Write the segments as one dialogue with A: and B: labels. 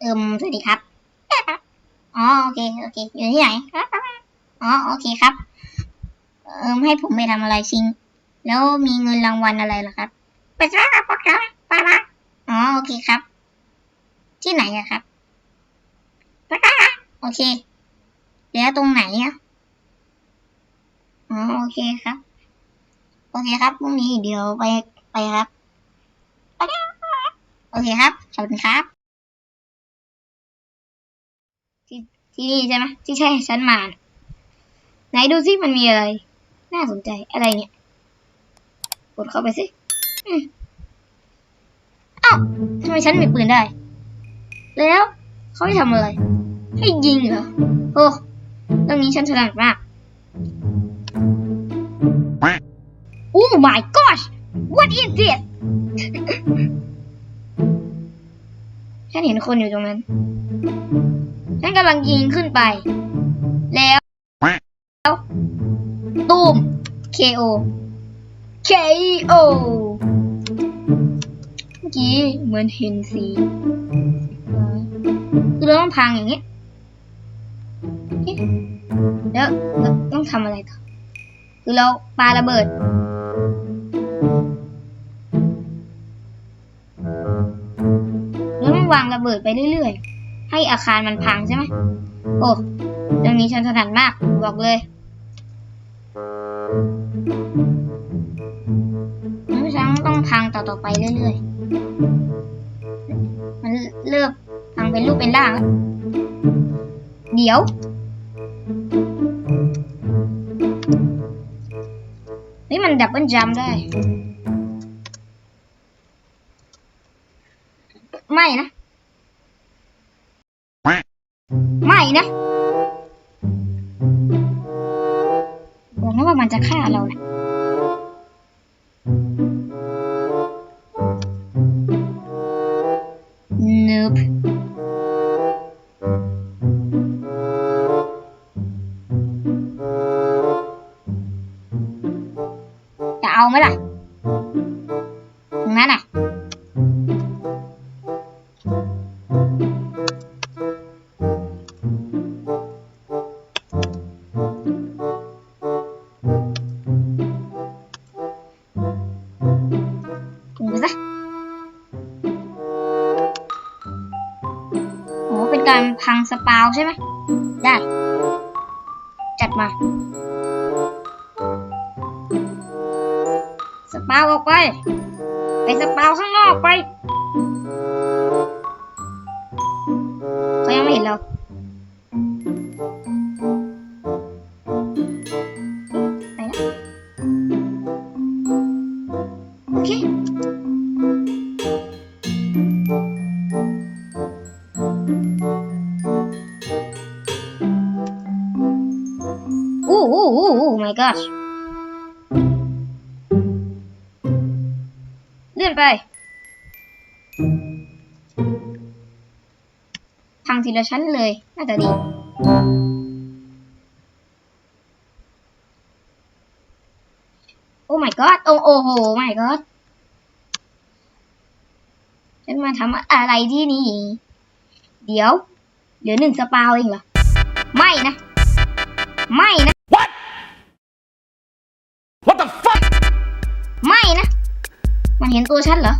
A: เอิมสวัสดีครับ อ๋อโอเคโอเค อยู่ที่ไหน อ๋อโอเคครับ เอิมให้ผมไปทำอะไรชิง แล้วมีเงินรางวัลอะไรล่ะครับไปจ้าปะจ้าไปละอ๋อโอเคครับ ที่ไหนอะครับไปจ้าโอเค แล้วตรงไหนอะอ๋อโอเคครับ โอเคครับพรุ่งนี้เดี๋ยวไปไปครับไปจ้าโอเคครับ ขอบคุณครับ ที่ที่นี่ใช่ไหมที่ใช่ฉันมาน่ะไหนดูสิมันมีอะไร น่าสนใจอะไรเนี่ย กดเข้าไปสิอืมอ้าวทำไมฉันมีปืนได้ แล้วเขาให้ทำอะไร ให้ยิงเหรอโอ้เรื่องนี้ฉันฉลาดมากโอ้ my gosh what is this ฉันเห็นคนอยู่ตรงนั้น ฉันกำลังยิงขึ้นไป แล้วตูม KO KO เมื่อกี้เหมือนเห็นสีคือเราต้องพังอย่างนี้แล้วต้องทำอะไรต่อคือเราปาระเบิด วางระเบิดไปเรื่อยๆ ให้อาคารมันพังใช่ไหมโอ้เรื่องนี้ฉันถนัดมาก บอกเลยงั้นฉันต้องพังต่อๆไปเรื่อยๆ มันเริ่มพังเป็นรูปเป็นร่าง เดี๋ยวนี่มันดับเบิลจัมได้ ไม่นะ จะฆ่าเรานะนูบจะเอาไหมล่ะาวใช่ไหม ได้ จัดมา สปาวออกไป ไปสปาวข้างนอกไป โอ้โอ้โอ้โอ้ my gosh เลื่อนไปพังทีละชั้นเลย น่าจะดีโอ้ my god โอ้โอ้โห my god ฉันมาทำอะไรที่นี่ เดี๋ยวเหลือหนึ่งสปาวเองเหรอ ไม่นะ ไม่นะ ตัวฉันเหรอ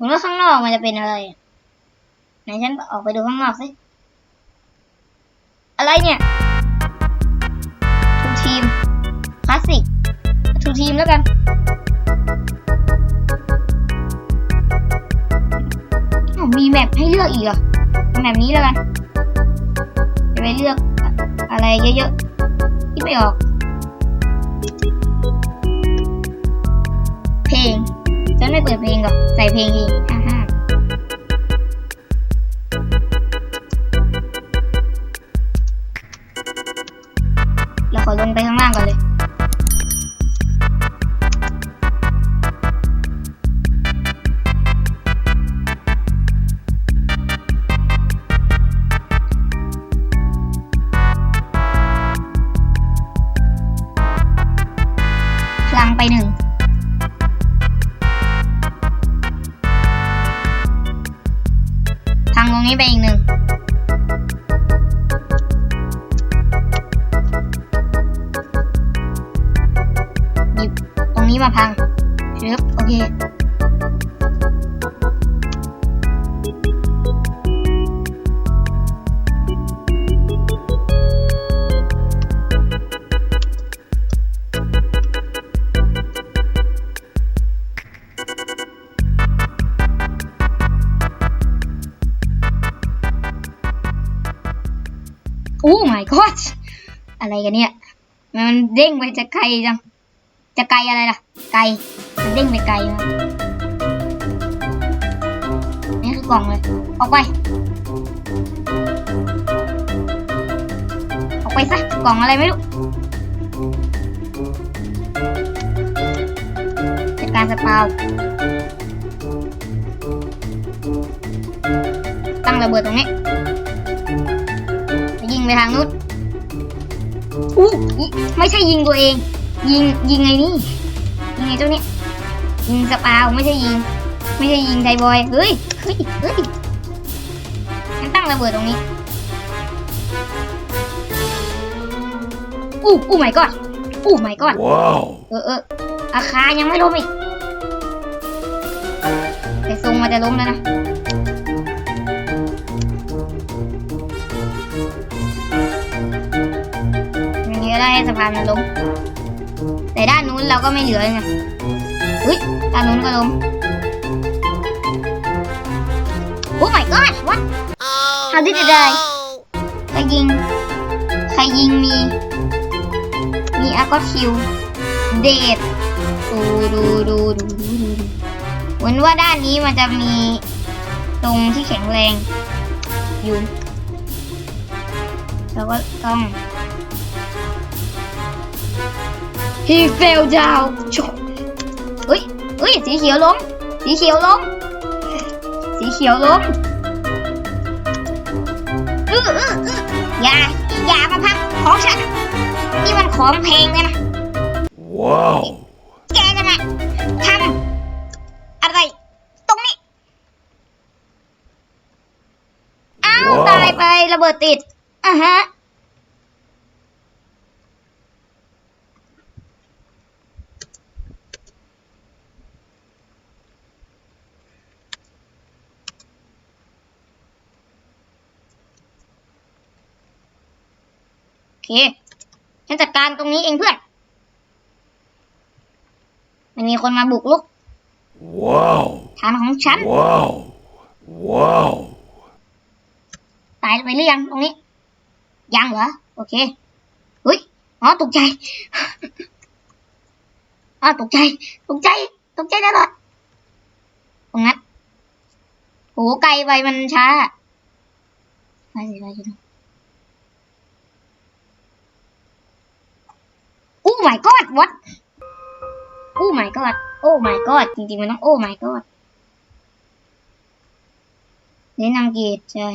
A: ผมว่าข้างนอกมันจะเป็นอะไร ไหนฉันออกไปดูข้างนอกสิ อะไรเนี่ยทูทีมคลาสสิกทูทีมแล้วกันอ้าวมีแมปให้เลือกอีกเหรอแมปนี้แล้วกัน จะไปเลือกอะอะไรเยอะๆที่ไม่ออก ฉันไม่เปิดเพลงหรอกใส่เพลงเองาพังชึบโอเคโอ้ my god อะไรกันเนี่ย มันเด้งไปจะไกลจัง จะไกลอะไรล่ะ ไกลมันเด้งไปไกลมากนี่คือกล่องเลย ออกไป ออกไปซะ กล่องอะไรไม่รู้จัดการสปาวตั้งระเบิดตรงนี้ ยิงไปทางนู้นอู้ยไม่ใช่ยิงตัวเอง ยิงยิงไงนี่ยิงไงเจ้าเนี่ยยิงสปาวไม่ใช่ยิง ไม่ใช่ยิงไทบอยเฮ้ยเฮ้ยเฮ้ยงั้นตั้งระเบิดตรงนี้อู้อู้ my god อู้ my god
B: Wow.
A: เออเอออาคารยังไม่ล้มอีกแต่ทรงมันจะล้มแล้วนะอย่างนี้ก็ได้ให้สะพานมันล้ม แต่ด้านนู้นเราก็ไม่เหลือไงเฮ้ยด้านนู้นก็ล้มโอ้ my god what How did it die ใครยิง ใครยิงมี มีอาก็คิว เดดดูดูดูดูดูดูดูเหมือนว่าด้านนี้มันจะมีตรงที่แข็งแรงอยู่ เราก็ต้อง he fell down ชุบเฮ้ยเฮ้ย สีเขียวล้ม สีเขียวล้ม สีเขียวล้มอื้ออื้ออื้ออย่า อย่ามาพังของฉัน นี่มันของเพลงเลยนะ
B: Wow.
A: แกจะมาทำอะไร ตรงนี้ อ้าว
B: ว้าว
A: ตายไประเบิดติดอะฮะ เคฉันจัดการตรงนี้เองเพื่อน มันมีคนมาบุกลุก
B: Wow.
A: ฐานของฉัน
B: Wow. Wow.
A: ตายไปหรือยังตรงนี้ ยังเหรอ โอเคเฮ้ยอ๋อตกใจอ๋อตกใจ ตกใจ ตกใจตลอดตรงนั้นโหไกลไปมันช้าไปสิไปสิโอ้ my god what โอ้ my god โอ้ my god จริงๆ มันต้องโอ้ my god เน้นอังกฤษใช่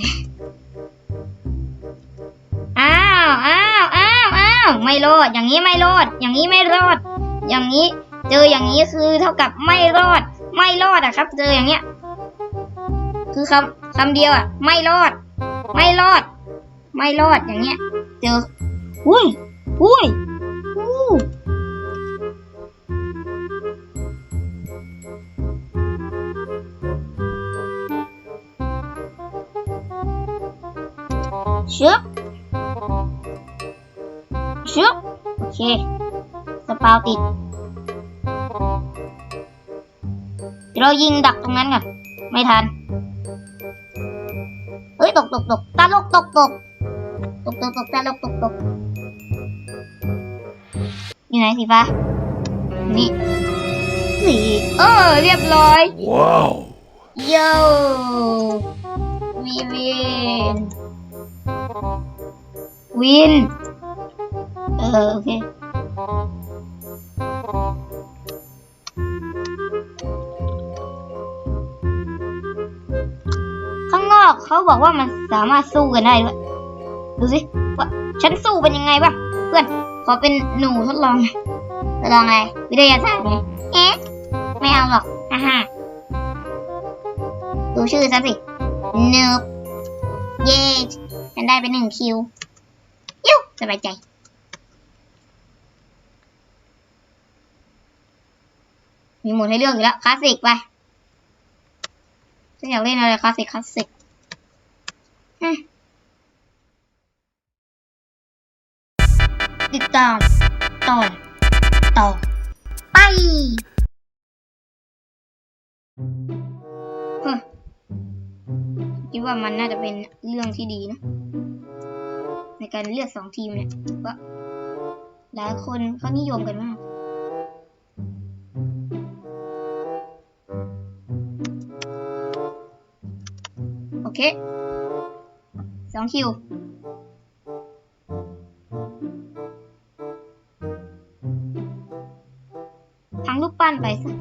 A: อ้าวอ้าวอ้าวอ้าวไม่รอด อย่างนี้ไม่รอด อย่างนี้ไม่รอด อย่างนี้ เจออย่างนี้คือเท่ากับไม่รอด ไม่รอดอะครับ เจออย่างเงี้ย คือคำคำเดียวอะไม่รอด ไม่รอด ไม่รอดอย่างเงี้ย เจอ อุ้ยอุ้ย ปาวติดเดี๋ยวเรายิงดักตรงนั้นก่อนไม่ทันเฮ้ยตกตกตกตาลกตกตกตกตกตกตาลกตกตกอยู่ไหนสีฟ้านี่สีเอออเรียบร้อย
B: Wow.
A: โย่วีวินวินเออโอเค เขาบอกว่ามันสามารถสู้กันได้ด้วยดูสิว่าฉันสู้เป็นยังไงบ้างเพื่อนขอเป็นหนูทดลองทดลองอะไรวิทยาศาสตร์ไงเอ๊ะไม่เอาหรอกฮ่าฮ่าดูชื่อซะสิเนิบเย้ฉันได้ไปหนึ่งคิวยิ้วสบายใจมีหมดให้เลือกอยู่แล้วคลาสสิกไปฉันอยากเล่นอะไรคลาสสิกคลาสสิก ติดตามตอนต่อไปเฮ้ยคิดว่ามันน่าจะเป็นเรื่องที่ดีนะ ในการเลือกสองทีมเนี่ยว่าหลายคนเขานิยมกันมากโอเค สองคิวทั้งลูกปั้นไปซะ